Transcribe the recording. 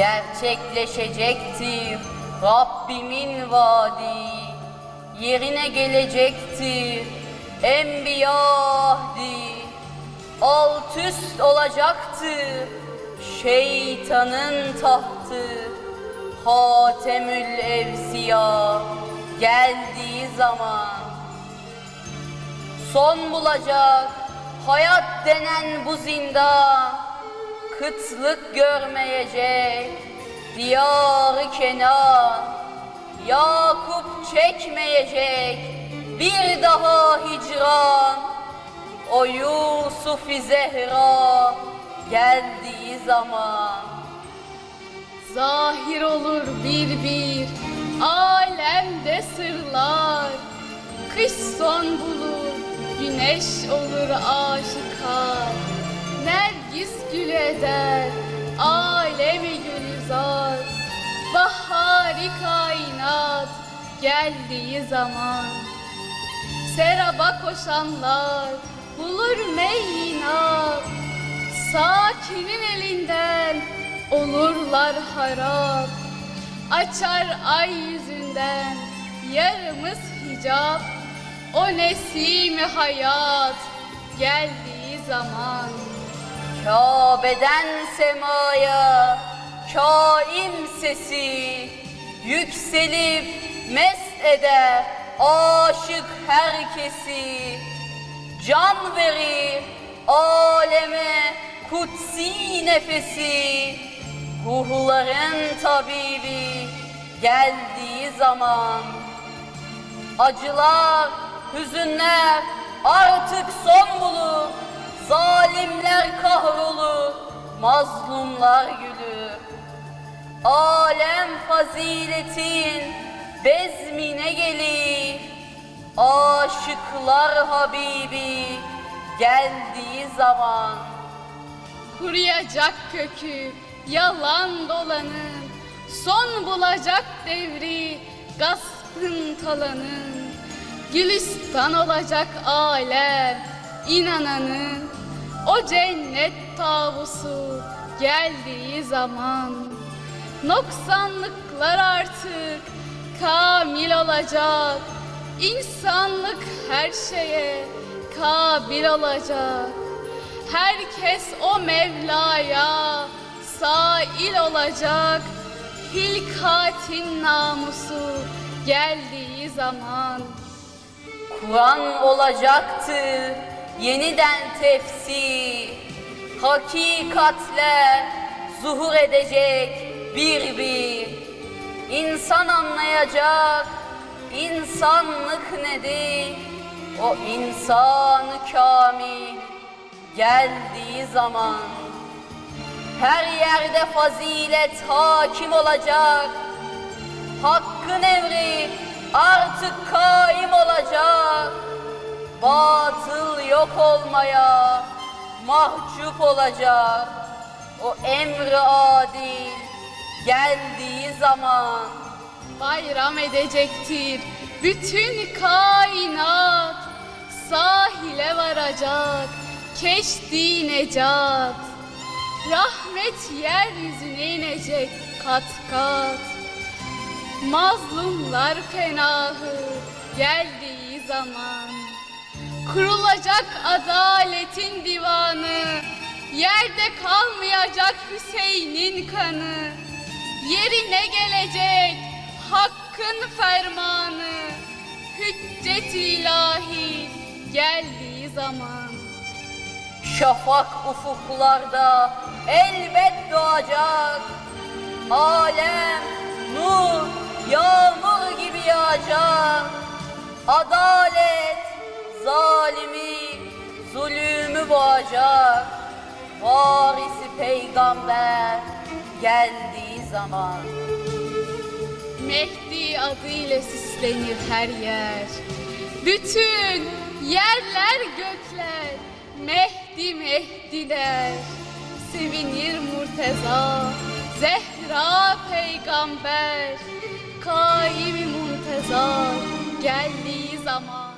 Gerçekleşecektir Rabbimin vaadi Yerine gelecektir Enbiya ahdi Alt üst olacaktır Şeytanın tahtı Hatemül Evsiya Geldiği zaman. Son bulacak hayat denen bu zindan Kıtlık görmeyecek. Diyarı kenar Yakup çekmeyecek. Bir daha hicran O Yusuf-i Zehra geldiği zaman. Zahir olur bir bir alemde sırlar. Kış son bulur güneş olur aşikar Nergis gül eder alemi gülizar Bahari kainat geldiği zaman Seraba koşanlar bulur meyinat. Sakinin elinden olurlar harap. Açar ay yüzünden yarımız hicap. O nesimi hayat geldiği zaman Kabe'den semaya kaim sesi yükselip mest eder aşık herkesi. Can verir aleme kutsi nefesi. Ruhların tabibi geldiği zaman. Acılar, hüzünler artık son bulur. Zalimler kahrolur, mazlumlar gülür. Alem faziletin bezmine gelir. Aşıklar Habibi geldiği zaman. Kuruyacak kökü yalan dolanın Son bulacak devri gaspın talanın Gülistan olacak alem inananın O cennet tavusu geldiği zaman Noksanlıklar artık kamil olacak. İnsanlık her şeye kabil olacak. Herkes o Mevla'ya sail olacak. Hilkatin namusu geldiği zaman Kur'an olacaktı yeniden tefsir Hakikatler zuhur edecek bir bir. İnsan anlayacak insanlık nedir? O insanı kamil geldiği zaman Her yerde fazilet hakim olacak. Hakkın emri artık kaim olacak. Batıl yok olmaya mahcup olacak. O emri adil geldiği zaman Bayram edecektir. Bütün kainat Sahile varacak. Keşti necat Rahmet yeryüzüne inecek kat kat. Mazlumlar fenahı geldiği zaman Kurulacak adaletin divanı Yerde kalmayacak Hüseyin'in kanı Yerine gelecek hakkın fermanı Hüccet ilahi geldiği zaman şafak ufuklarda elbet doğacak. Alem nur, yağmur gibi yağacak. Adalet zalimi, zulümü boğacak. Varisi peygamber geldiği zaman. Mehdi adıyla süslenir her yer. Bütün yerler gökler Mehdi Mehdi der. Sevinir Murteza, Zehra peygamber. Kaim-i Munteza geldiği zaman.